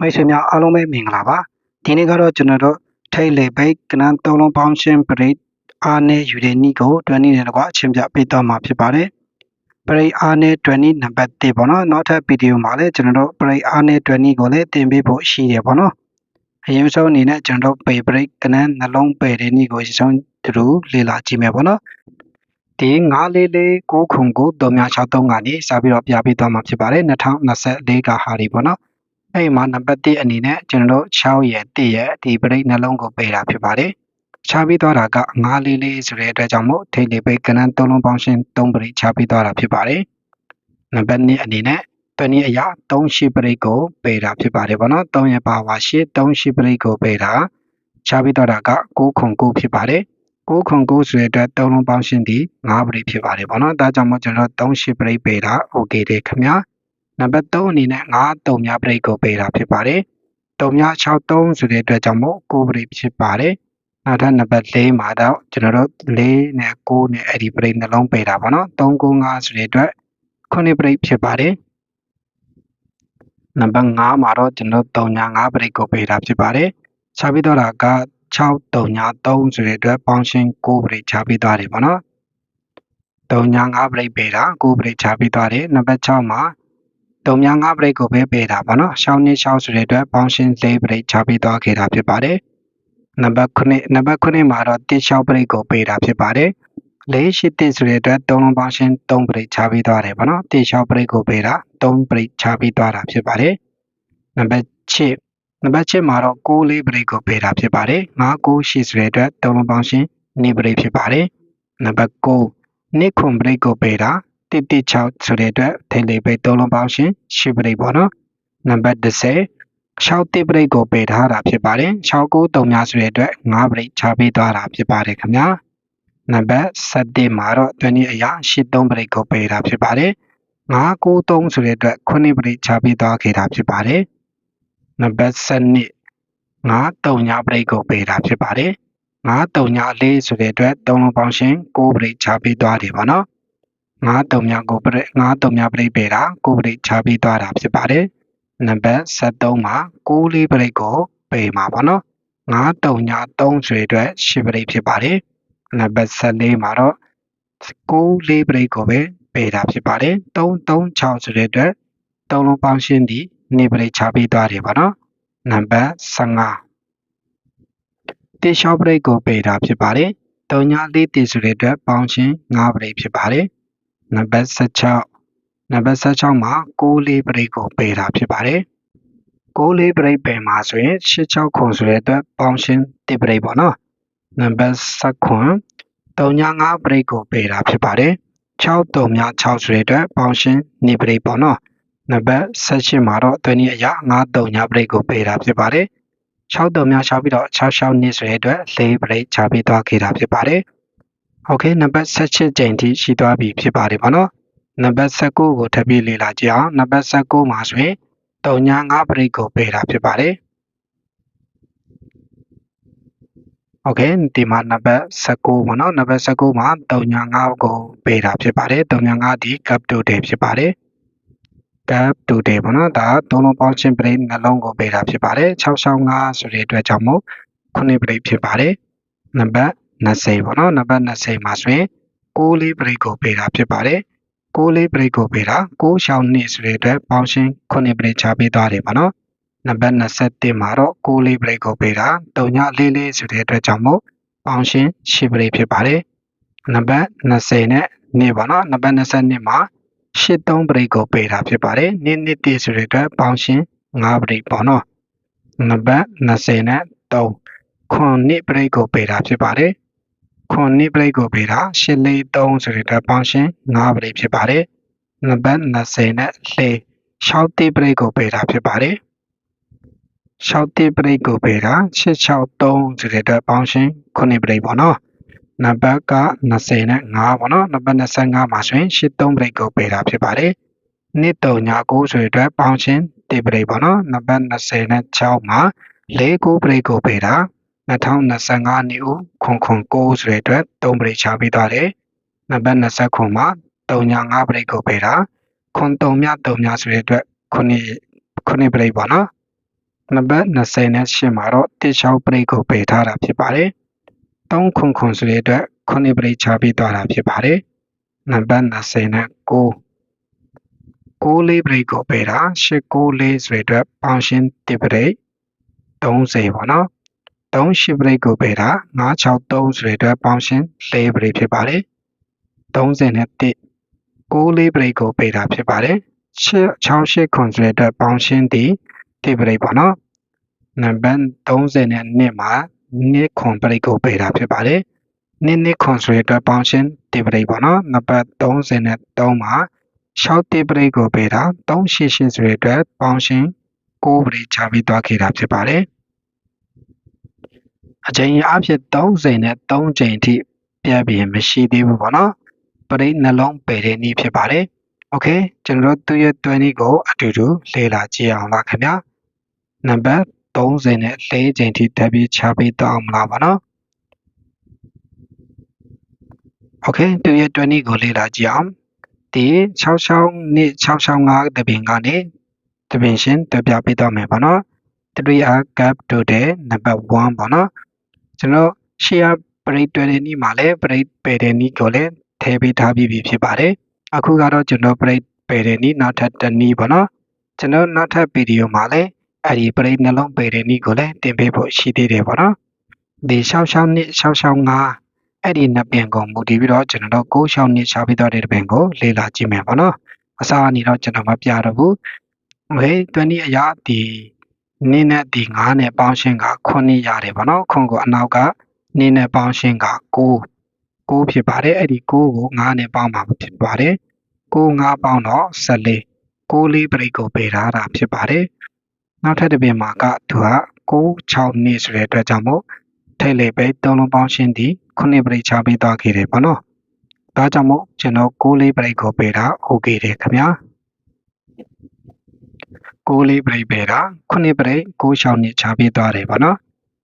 မိတ်ဆွေများအားလုံးပဲမင်္ဂလာပါဒီနေ့ကတော့ကျွန်တော်တို့ထိတ်လေဘိတ်ကနန်းသုံးလုံးပေါင်းရှင်းပရိတ်အားနဲ့ယူတဲ့နီးကိုတွန်းနေတယ်ကွာအချင်းပြပေးတော့မှာဖြစ်ပါတယ်ပရိတ်အားနဲ့တွန်းနီးနံပါတ်1ပေါ့နော်နောက်ထပ်ဗီဒီယိုမှာလည်းကျွန်တော်တို့ပရိတ်အားနဲ့တွန်းနီးကိုလည်းတင်ပေးဖို့ရှိတယ်ပေါ့နော်အရင်ဆုံးအနေနဲ့ကျွန်တော်တို့ပေပရိတ်ကနန်းနှလုံးပယ်တဲ့နီးကိုရှင်းတူလေ့လာကြည့်မယ်ပေါ့နော်ဒီ944 9ခုကို363ကနေစပြီးတော့ပြပေးသွားမှာဖြစ်ပါတယ်2024ကဟာဒီပေါ့နော် အဲ့ဒီမှာနံပါတ်1အနေနဲ့ကျွန်တော်တို့6ရဲ့1ရဲ့ဒီပရိတ်နှလုံးကိုပယ်တာဖြစ်ပါတယ်ချပြီးသွားတာက944ဆိုတဲ့အတွက်ကြောင့်မို့ထိတ်လေးပိတ်ကနန်း3လုံးပေါင်းရှင်း3ပရိတ်ချပြီးသွားတာဖြစ်ပါတယ်နံပါတ်2အနေနဲ့တနည်းအရာ3ရှိပရိတ်ကိုပယ်တာဖြစ်ပါတယ်ဗောနော်3ရဲ့ပါဝါရှိ3ရှိပရိတ်ကိုပယ်တာချပြီးသွားတာက9ခု9ဖြစ်ပါတယ်9ခု9ဆိုတဲ့အတွက်3လုံးပေါင်းရှင်းသည်9ပရိတ်ဖြစ်ပါတယ်ဗောနော်ဒါကြောင့်မို့ကျွန်တော်တို့3ရှိပရိတ်ပယ်တာ okay တယ်ခင်ဗျာ နံပါတ်3အနေနဲ့9 3များပရိတ်ကိုပေးတာဖြစ်ပါတယ်။3များ63ဆိုတဲ့အတွက်ကြောင့်မို့9ပရိတ်ဖြစ်ပါတယ်။နောက်ထပ်နံပါတ်4မှာတော့ကျွန်တော်တို့4နဲ့9နဲ့အဲ့ဒီပရိတ်နှလုံးပေးတာပေါ့နော်။3 9 5ဆိုတဲ့အတွက်9ပရိတ်ဖြစ်ပါတယ်။နံပါတ်5မှာတော့ကျွန်တော်တို့3ညာ5ပရိတ်ကိုပေးတာဖြစ်ပါတယ်။ခြားပြီးတော့တာက6 3ညာ3ဆိုတဲ့အတွက်ပေါင်းရှင်း9ပရိတ်ခြားပြီးသွားတယ်ပေါ့နော်။3ညာ5ပရိတ်ပေးတာ9ပရိတ်ခြားပြီးသွားတယ်။နံပါတ်6မှာ 3များ5 break ကိုပဲပေးတာပေါ့နော်ရှောင်းနေရှောင်းဆိုတဲ့အတွက်ပေါင်းရှင်း4 break ချပေးသွားခဲ့တာဖြစ်ပါတယ်နံပါတ်9နံပါတ်9မှာတော့1ရှောင်း break ကိုပေးတာဖြစ်ပါတယ်၄ရှိတစ်ဆိုတဲ့အတွက်3လုံးပေါင်းရှင်း3 break ချပေးသွားတယ်ပေါ့နော်1ရှောင်း break ကိုပေးတာ3 break ချပေးသွားတာဖြစ်ပါတယ်နံပါတ်6နံပါတ်7မှာတော့6လေး break ကိုပေးတာဖြစ်ပါတယ်9 9ရှိဆိုတဲ့အတွက်3လုံးပေါင်းရှင်း2 break ဖြစ်ပါတယ်နံပါတ်9နှစ်ခွန် break ကိုပေးတာ 116ဆိုတဲ့အတွက်ထိန်လေးပိတ်သုံးလုံးပေါင်းရှင်ရှစ်ပရိတ်ပေါ့နော်နံပါတ်30 6တိပရိတ်ကိုပယ်ထားတာဖြစ်ပါတယ်6ကို3များဆိုတဲ့အတွက်5ပရိတ်ချပေးသွားတာဖြစ်ပါတယ်ခင်ဗျာနံပါတ်7မှာတော့တနည်းအရာ83ပရိတ်ကိုပယ်တာဖြစ်ပါတယ်5 9 3ဆိုတဲ့အတွက်9ပရိတ်ချပေးသွားခဲ့တာဖြစ်ပါတယ်နံပါတ်7 5 3ညာပရိတ်ကိုပယ်တာဖြစ်ပါတယ်5 3ညာ4ဆိုတဲ့အတွက်3လုံးပေါင်းရှင်9ပရိတ်ချပေးသွားတယ်ပေါ့နော် ငါးတုံများကိုပရိငါးတုံများပရိပေတာကိုပရိချပြီးသွားတာဖြစ်ပါတယ်နံပါတ်73မှာ6လေးပရိကိုပေမှာပေါ့နော်ငါးတုံညာ3ဆွေအတွက်10ပရိဖြစ်ပါတယ်နံပါတ်74မှာတော့6လေးပရိကိုပဲပေတာဖြစ်ပါတယ်3 3 6ဆိုတဲ့အတွက်3လုံးပေါင်းရှင်းသည့်နေပရိချပြီးသွားတယ်ပေါ့နော်နံပါတ်15တေရှောပရိကိုပေတာဖြစ်ပါတယ်3ညာလေးတေဆိုတဲ့အတွက်ပေါင်းရှင်း9ပရိဖြစ်ပါတယ် နံပါတ်16နံပါတ်16မှာ6လေးပရိတ်ကိုပယ်တာဖြစ်ပါတယ်6လေးပရိတ်ပယ်မှာဆိုရင်86ခုဆိုတဲ့အတွက်ပေါင်းရှင်းတစ်ပရိတ်ပေါ့နော်နံပါတ်19 35ပရိတ်ကိုပယ်တာဖြစ်ပါတယ်6 3များ6ဆိုတဲ့အတွက်ပေါင်းရှင်းနေပရိတ်ပေါ့နော်နံပါတ်18မှာတော့တွင်းနည်းအရာ9 3ညာပရိတ်ကိုပယ်တာဖြစ်ပါတယ်6 3များ6ပြီးတော့6 6နှစ်ဆိုတဲ့အတွက်4ပရိတ်ချပြီးသွားခဲ့တာဖြစ်ပါတယ် โอเคနံပါတ်16ကြိမ်ထိရှိသွားပြီဖြစ်ပါတယ်ပေါ့နော်နံပါတ်19ကိုထပ်ပြီးလေ့လာကြည့်အောင်နံပါတ်19မှာဆိုရင်3ညာ5ပရိတ်ကိုပယ်တာဖြစ်ပါတယ်โอเคဒီမှာနံပါတ်19ပေါ့နော်နံပါတ်19မှာ3ညာ5ကိုပယ်တာဖြစ်ပါတယ်3ညာ5ဒီ cap to day ဖြစ်ပါတယ် cap to day ပေါ့နော်ဒါသုံးလုံးပေါင်းချင်းပရိတ်နှလုံးကိုပယ်တာဖြစ်ပါတယ်665ဆိုတဲ့အတွက်ကြောင့်မို့9ပရိတ်ဖြစ်ပါတယ်နံပါတ် 20ပေါ့နော်နံပါတ်20မှာဆိုရင်6လေး break ကိုပေးတာဖြစ်ပါတယ်6လေး break ကိုပေးတာ6ရှောင်း2ဆိုတဲ့အတွက်ပေါင်းရှင်း9 break ချပေးသွားတယ်ပေါ့နော်နံပါတ်21မှာတော့6လေး break ကိုပေးတာ3ညလေးလေးဆိုတဲ့အတွက်ကြောင့်မို့ပေါင်းရှင်း10 break ဖြစ်ပါတယ်နံပါတ်20နဲ့နေပါနော်နံပါတ်22မှာ83 break ကိုပေးတာဖြစ်ပါတယ်နေ့နေ့တည်းဆိုတဲ့အတွက်ပေါင်းရှင်း5 break ပေါ့နော်နံပါတ်20နဲ့3ခွန်နှစ် break ကိုပေးတာဖြစ်ပါတယ် ခွန်နိပရိတ်ကိုပေးတာရှစ်လေး3ဆိုတဲ့အတွက်ပေါင်းရှင်း9ပရိတ်ဖြစ်ပါတယ်နံပါတ်20နဲ့လေရှောက်တိပရိတ်ကိုပေးတာဖြစ်ပါတယ်ရှောက်တိပရိတ်ကိုပေးတာ663ဆိုတဲ့အတွက်ပေါင်းရှင်း9ပရိတ်ပေါ့နော်နံပါတ်က20နဲ့5ပေါ့နော်နံပါတ်25မှာဆိုရင်83ပရိတ်ကိုပေးတာဖြစ်ပါတယ်နှစ်3ည9ဆိုတဲ့အတွက်ပေါင်းရှင်းတိပရိတ်ပေါ့နော်နံပါတ်20နဲ့6မှာ၄9ပရိတ်ကိုပေးတာ 2025နှစ်ဦးခွန်ခွန်6ဆိုတဲ့အတွက်3ပရိတ်ချပေးသွားတယ်။နံပါတ်20ခွန်မှာ3ည5ပရိတ်ကိုပေးတာခွန်3မြ3မြဆိုတဲ့အတွက်9 9ပရိတ်ပေါ့နော်နံပါတ်28မှာတော့16ပရိတ်ကိုပယ်ထားတာဖြစ်ပါတယ်3ခွန်ခွန်ဆိုတဲ့အတွက်ခုနှစ်ပရိတ်ချပြီးသွားတာဖြစ်ပါတယ်နံပါတ်29 6လေးပရိတ်ကိုပယ်တာ894ဆိုတဲ့အတွက်ပေါင်းရှင်းတစ်ပရိတ်30ပေါ့နော် 38ပရိတ်ကိုပယ်တာ963ဆိုတဲ့အတွက်ပေါင်းရှင်း4ပရိတ်ဖြစ်ပါတယ်30နဲ့1 6လေးပရိတ်ကိုပယ်တာဖြစ်ပါတယ်68ခွန်ဆိုတဲ့အတွက်ပေါင်းရှင်းသည်တစ်ပရိတ်ပေါ့နော်နံပါတ်30နဲ့2မှာနှစ်ခွန်ပရိတ်ကိုပယ်တာဖြစ်ပါတယ်နှစ်နှစ်ခွန်ဆိုတဲ့အတွက်ပေါင်းရှင်းတစ်ပရိတ်ပေါ့နော်နံပါတ်30နဲ့3မှာ6တစ်ပရိတ်ကိုပယ်တာ388ဆိုတဲ့အတွက်ပေါင်းရှင်း9ပရိတ်ချပြီးသွားခဲ့တာဖြစ်ပါတယ် အချိန်အဖြစ်30နဲ့3ချိန်အထိပြည့်ပြင်မရှိသေးဘူးပေါ့နော်ပရိတ်နှလုံးပယ်တဲ့နည်းဖြစ်ပါတယ်โอเคကျွန်တော်တို့သူ့ရဲ့တွဲနည်းကိုအတူတူလေ့လာကြည့်အောင်လားခင်ဗျာနံပါတ်30နဲ့4ချိန်ထိတက်ပြီးချပေးတော့အောင်မလားပါနော်โอเคသူရဲ့တွဲနည်းကိုလေ့လာကြည့်အောင်ဒီ66နှစ်665တပင်ကနေတပင်ရှင်တက်ပြပေးတော့မယ်ပါနော် 3R gap to တဲ့နံပါတ်1ပေါ့နော် ကျွန်တော် share ပရိတ်တွေ့တဲ့နေ့မှာလည်းပရိတ်ပယ်တဲ့နေ့ကိုလည်းထည့်ပေးထားပြီးပြီဖြစ်ပါတယ်အခုကတော့ကျွန်တော်ပရိတ်ပယ်တဲ့နေ့နောက်ထပ်တစ်နေ့ပေါ့နော်ကျွန်တော်နောက်ထပ်ဗီဒီယိုမှာလည်းအဲ့ဒီပရိတ်နှလုံးပယ်တဲ့နေ့ကိုလည်းတင်ပေးဖို့ရှိသေးတယ်ပေါ့နော်ဒီရှောက်ရှောက်နှစ်ရှောက်ရှောက်ငါအဲ့ဒီနှစ်ပင်ကိုမူတည်ပြီးတော့ကျွန်တော်ကိုးရှောက်နှစ်ရှားပြီးတော့တဲ့ပင်ကိုလေ့လာကြည့်မယ်ပေါ့နော်အစားအနေတော့ကျွန်တော်မပြတော့ဘူးဟေး20အရာဒီ နင်းနဲ့ဒီ9နဲ့ပေါင်းရှင်းက9ရတယ်ပေါ့နော်ခွန်ကိုအနောက်ကနင်းနဲ့ပေါင်းရှင်းက9 9ဖြစ်ပါတယ်အဲ့ဒီ9ကို9နဲ့ပေါင်းမှာဖြစ်ပါတယ်9 9ပေါင်းတော့14 6လေးပရိတ်ကိုပေးထားတာဖြစ်ပါတယ်နောက်ထပ်တစ်ပင်မှာကသူက6 6နှစ်ဆိုတဲ့အတွက်ကြောင့်မို့ထိတ်လေပဲသုံးလုံးပေါင်းရှင်းသည်ခုနှစ်ပရိတ်ချပေးသွားခဲ့တယ်ပေါ့နော်ဒါကြောင့်မို့ကျွန်တော်6လေးပရိတ်ကိုပေးတာ okay တယ်ခင်ဗျာ 6လေးပရိတ်ပေးတာခုနှစ်ပရိတ်6 6နှစ်ချပေးသွားတယ်ပေါ့နော်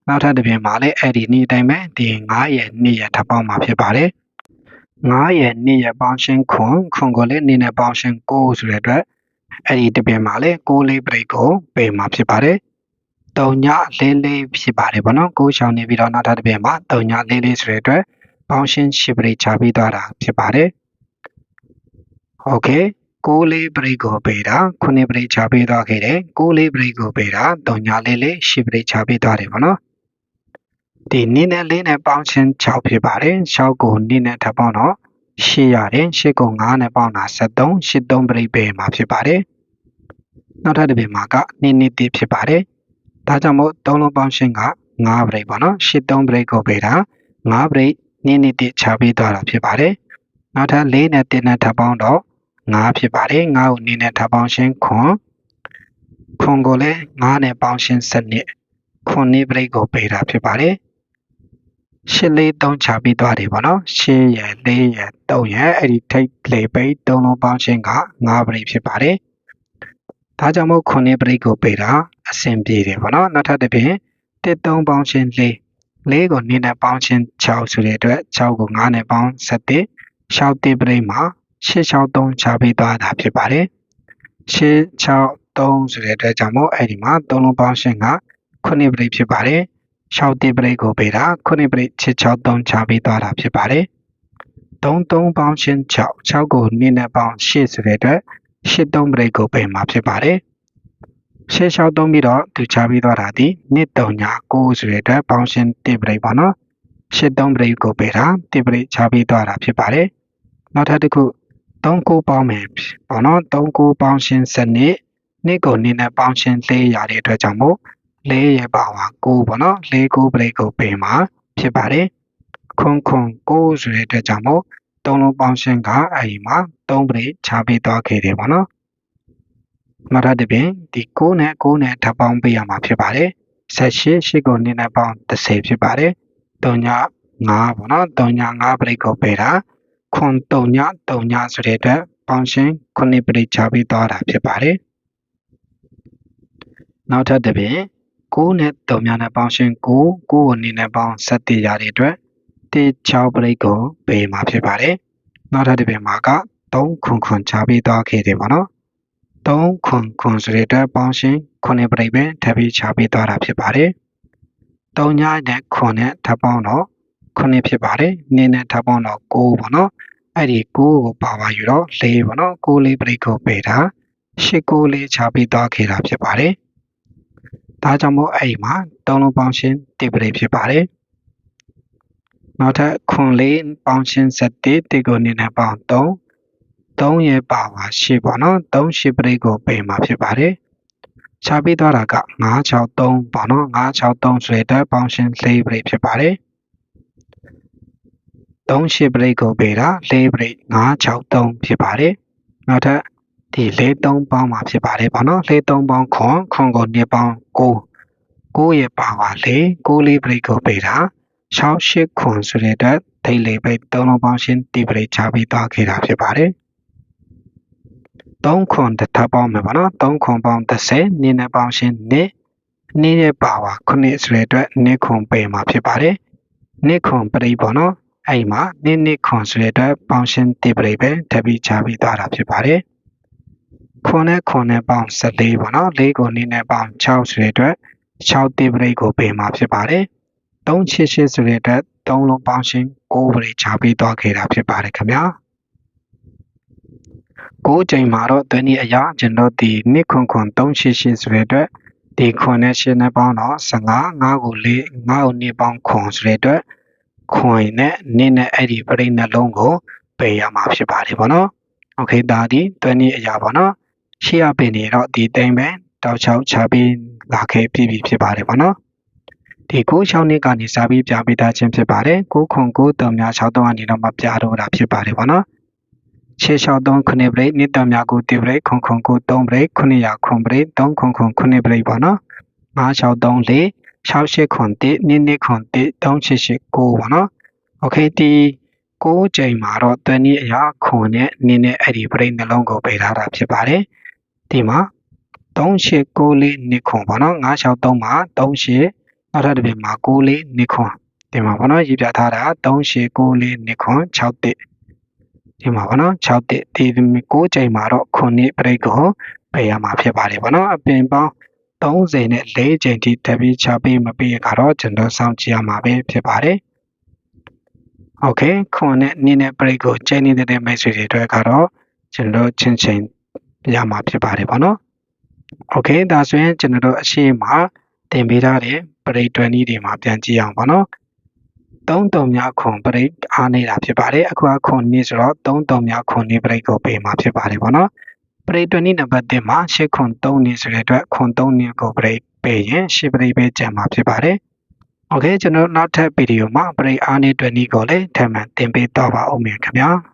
နောက်ထပ်တစ်ပြင်မှာလည်းအဲ့ဒီနေ့တိုင်းပဲဒီ9ရဲ့နေ့ရဲ့ထပ်ပေါင်းမှာဖြစ်ပါတယ်9ရဲ့နေ့ရဲ့ပေါင်းရှင်းခွန်ခွန်ကိုလည်းနေ့နဲ့ပေါင်းရှင်း6ဆိုတဲ့အတွက်အဲ့ဒီတစ်ပြင်မှာလည်း6လေးပရိတ်ကိုပေးမှာဖြစ်ပါတယ်တုံညလေးလေးဖြစ်ပါတယ်ဗောနော်ကိုးချောင်းနေပြီးတော့နောက်ထပ်တစ်ပြင်မှာတုံညလေးလေးဆိုတဲ့အတွက်ပေါင်းရှင်းရှစ်ပရိတ်ချပေးသွားတာဖြစ်ပါတယ်โอเค ကိုးလေးပရိတ်ကိုပေးတာခုနှစ်ပရိတ်ချပေးသွားခဲ့တယ်ကိုးလေးပရိတ်ကိုပေးတာတုံညလေးလေးရှစ်ပရိတ်ချပေးသွားတယ်ဗောနော်ဒီနင်းနဲ့လေးနဲ့ပေါင်းချင်း6ဖြစ်ပါတယ်6ကိုနင်းနဲ့ထပ်ပေါင်းတော့8ရတယ်8ကို9နဲ့ပေါင်းတာ73 83ပရိတ်ပဲမှာဖြစ်ပါတယ်နောက်ထပ်တစ်ပြင်မှာကနင်းနည်းတည်ဖြစ်ပါတယ်ဒါကြောင့်မို့3လုံးပေါင်းရှင်းက9 break ပေါ့နော်ရှစ်3 break ကိုပေးတာ9 break နည်းနည်းတည်ချပေးသွားတာဖြစ်ပါတယ်နောက်ထပ်4နဲ့1နဲ့ထပ်ပေါင်းတော့ 9ဖြစ်ပါတယ်9ကိုနည်းနဲ့ထပ်ပေါင်းရှင်းခွန်ခွန်ကိုလည်း9နဲ့ပေါင်းရှင်း7နှစ်ခွန်နည်း break ကိုပေးတာဖြစ်ပါတယ်ရှစ်လေး3ချပြီးသွားတယ်ပေါ့နော်ရှစ်ရယ်4ရယ်3ရယ်အဲ့ဒီထိတ်လေပိတ်3လုံးပေါင်းရှင်းက9 break ဖြစ်ပါတယ်ဒါကြောင့်မို့ခုနှစ် break ကိုပေးတာအဆင်ပြေတယ်ပေါ့နော်နောက်ထပ်တစ်ပြင်တစ်3ပေါင်းချင်း4 4ကို2နဲ့ပေါင်းချင်း6ဆိုတဲ့အတွက်6ကို9နဲ့ပေါင်း7 6တိပရိမှာ 663ချပေးသွားတာဖြစ်ပါတယ်663ဆိုတဲ့အတွက်ကြောင့်မို့အဲ့ဒီမှာ3လုံးပေါင်းရှင်းက9ပရိဖြစ်ပါတယ်6တိပရိကိုပေးတာ9ပရိ663ချပေးသွားတာဖြစ်ပါတယ်33ပေါင်းရှင်း6 6ကို2နဲ့ပေါင်း8ဆိုတဲ့အတွက်83ပရိကိုပေးမှာဖြစ်ပါတယ်ရှေ့လျှောက်သုံးပြီးတော့သူချပြီးသွားတာဒီနှစ်တုံညာ6ဆိုတဲ့အတွက်ပေါင်းရှင်းတစ်ပရိတ်ပေါ့နော်ရှစ်သုံးပရိတ်ကိုပေးတာတစ်ပရိတ်ချပြီးသွားတာဖြစ်ပါတယ်နောက်ထပ်တစ်ခု 3ကိုပေါင်းမယ်ပေါ့နော်3ကိုပေါင်းရှင်းစနစ်နှစ်ကိုနှစ်နဲ့ပေါင်းရှင်းလေးရတဲ့အတွက်ကြောင့်မို့လေးရပါဝါ9ပေါ့နော်လေးကိုပရိတ်ကိုပေးမှာဖြစ်ပါတယ်ခွန်ခွန်9ဆိုတဲ့အတွက်ကြောင့်မို့သုံးလုံးပေါင်းရှင်းကအဲဒီမှာ3ပရိတ်ချပေးသွားခဲ့တယ်ပေါ့နော်နောက်ထပ်တစ်ပြင်ဒီ9နဲ့9နဲ့ထပ်ပေါင်းပေးရမှာဖြစ်ပါတယ်18 8ကို2နဲ့ပေါင်း30ဖြစ်ပါတယ်3ည5ပေါ့နော်3ည5ပရိတ်ကိုပေးတာ ခွန်3ည3ညဆိုတဲ့အတွက်ပေါင်းရှင်း9ပရိတ်ချပြီးသွားတာဖြစ်ပါတယ်နောက်ထပ်တစ်ပြင်9နဲ့3ညနဲ့ပေါင်းရှင်း9 9ကို2နဲ့ပေါင်း7ရတဲ့အတွက်တေ6ပရိတ်ကိုပေးမှာဖြစ်ပါတယ်နောက်ထပ်တစ်ပြင်မှာက3ခွန်ခွန်ချပြီးသွားခဲ့တယ်ပေါ့နော်3ခွန်ခွန်ဆိုတဲ့အတွက်ပေါင်းရှင်း9ပရိတ်ပဲထပ်ပြီးချပေးသွားတာဖြစ်ပါတယ်3ညနဲ့9နဲ့ထပ်ပေါင်းတော့ 9ဖြစ်ပါတယ်2နဲ့ထပ်ပေါင်းတော့9ပေါ့နော်အဲ့ဒီ9ကိုပါပါယူတော့4ပေါ့နော်9လေးပရိတ်ကိုပယ်တာ8 9လေးချပေးသွားခဲ့တာဖြစ်ပါတယ်ဒါကြောင့်မို့အဲ့ဒီမှာ3လုံးပေါင်းရှင်း1ပရိတ်ဖြစ်ပါတယ်နောက်ထပ်ခွန်လေးပေါင်းရှင်း7တိကိုနေနဲ့ပေါင်း3 3ရဲ့ပါပါ8ပေါ့နော်3 8ပရိတ်ကိုပယ်မှာဖြစ်ပါတယ်ရှားပေးသွားတာက963ပေါ့နော်963ဆိုတဲ့အတွက်ပေါင်းရှင်း4ပရိတ်ဖြစ်ပါတယ် 3 8ပရိတ်ကိုပယ်တာ4ပရိတ်963ဖြစ်ပါတယ်နောက်ထပ်ဒီ4 3ပေါင်းမှာဖြစ်ပါတယ်ပေါ့နော်4 3ပေါင်းခွန်ခွန်ကို2ပေါင်း9 9ရဲ့ပါပါ4 9လေးပရိတ်ကိုပယ်တာ6 8ခွန်ဆိုတဲ့အတွက်ထိတ်လေးပိတ်3လုံးပေါင်းရှင်းဒီပရိတ်ချပြီးသွားခဲ့တာဖြစ်ပါတယ်3ခွန်တစ်ထပ်ပေါင်းမယ်ပေါ့နော်3ခွန်ပေါင်း30နည်းနဲ့ပေါင်းရှင်းနည်းနည်းရဲ့ပါဝါ9ဆိုတဲ့အတွက်နည်းခွန်ပယ်မှာဖြစ်ပါတယ်နည်းခွန်ပရိပေါ့နော် အဲ့မှာနည်းနည်းခွန်ဆိုတဲ့အတွက်ပေါင်းရှင်းတိပရိပဲထပ်ပြီးချပြီးသွားတာဖြစ်ပါတယ်ခွန်နဲ့ခွန်နဲ့ပေါင်း14ပေါ့နော်၄ကိုနည်းနဲ့ပေါင်း6ဆိုတဲ့အတွက်6တိပရိကိုပယ်မှာဖြစ်ပါတယ်388ဆိုတဲ့အတွက်3လုံးပေါင်းရှင်း9ပရိချပြီးသွားခဲ့တာဖြစ်ပါတယ်ခင်ဗျာကိုးချိန်မှာတော့သွင်းဤအရာကျွန်တော်ဒီနှစ်ခွန်ခွန်388ဆိုတဲ့အတွက်ဒီခွန်နဲ့ရှင်းနဲ့ပေါင်းတော့15 5ကို4 5ကိုနှစ်ပေါင်းခွန်ဆိုတဲ့အတွက် ခွန်နဲ့နင်းနဲ့အဲ့ဒီပရိနှလုံးကိုပယ်ရမှာဖြစ်ပါတယ်ပေါ့နော်โอเคဒါဒီတွင်းနည်းအရာပေါ့နော်ရှေ့ရပင်နေတော့ဒီတိုင်းပဲတောက်ချောက်ချပြီးလာခဲ့ပြီဖြစ်ပါတယ်ပေါ့နော်ဒီကို6နှစ်ကနေစာပြီးပြပေးသားခြင်းဖြစ်ပါတယ်ကိုခွန်ကိုတော်များ6တောင်းအနေနဲ့မပြတော့တာဖြစ်ပါတယ်ပေါ့နော်6 6 3ခုနှစ်ပရိတ်နှစ်တော်များကိုတိပရိတ်ခွန်ခွန်ကို3ပရိတ်900ခွန်ပရိတ်3ခွန်ခွန်9ပရိတ်ပေါ့နော်9 6 3 4 6801 221 388 9ပေါ့နော် okay ဒီ6ချိန်မှာတော့သွင်းနည်းအရာခွန်နဲ့နင်းနဲ့အဲ့ဒီပြိနှလုံးကိုပေးထားတာဖြစ်ပါတယ်ဒီမှာ3894နစ်ခွန်ပေါ့နော်963မှာ38နောက်ထပ်တစ်ပြင်မှာ94နစ်ခွန်ဒီမှာပေါ့နော်ရေးပြထားတာ3894နစ်ခွန်61ဒီမှာပေါ့နော်61ဒီ6ချိန်မှာတော့ခွန်နစ်ပြိကိုပေးရမှာဖြစ်ပါတယ်ပေါ့နော်အပင်ပေါင်း 30နဲ့4ချိန်ထိတပည့်ချပေးမပေးကတော့ကျွန်တော်စောင့်ကြည့်ရမှာပဲဖြစ်ပါတယ်။ Okay ခွန်နဲ့နင်းနဲ့ပရိတ်ကိုချိန်နေတဲ့မိတ်ဆွေတွေအတွက်ကတော့ကျွန်တော်ချင်းချင်းရမှာဖြစ်ပါတယ်ပေါ့နော်။ Okay ဒါဆိုရင်ကျွန်တော်အရှိမတင်ပေးထားတဲ့ပရိတ်တွင်ဤတွေမှာပြန်ကြည့်အောင်ပေါ့နော်။သုံးတုံများခွန်ပရိတ်အားနေတာဖြစ်ပါတယ်အခုအခွန်နေဆိုတော့သုံးတုံများခွန်နေပရိတ်ကိုပေးမှာဖြစ်ပါတယ်ဗောနော် ပရိတ်တွင်းနံပါတ်1မှာရှစ်ခွန်3နေဆိုတဲ့အတွက်ခွန်3နေကိုပရိတ်ပေးရင်ရှစ်ပရိတ်ပဲကျန်မှာဖြစ်ပါတယ်။ Okay ကျွန်တော်နောက်ထပ်ဗီဒီယိုမှာပရိတ်အားနည်းတွင်းနည်းကိုလည်းထပ်မံသင်ပေးတော့ပါဦးမယ်ခင်ဗျာ။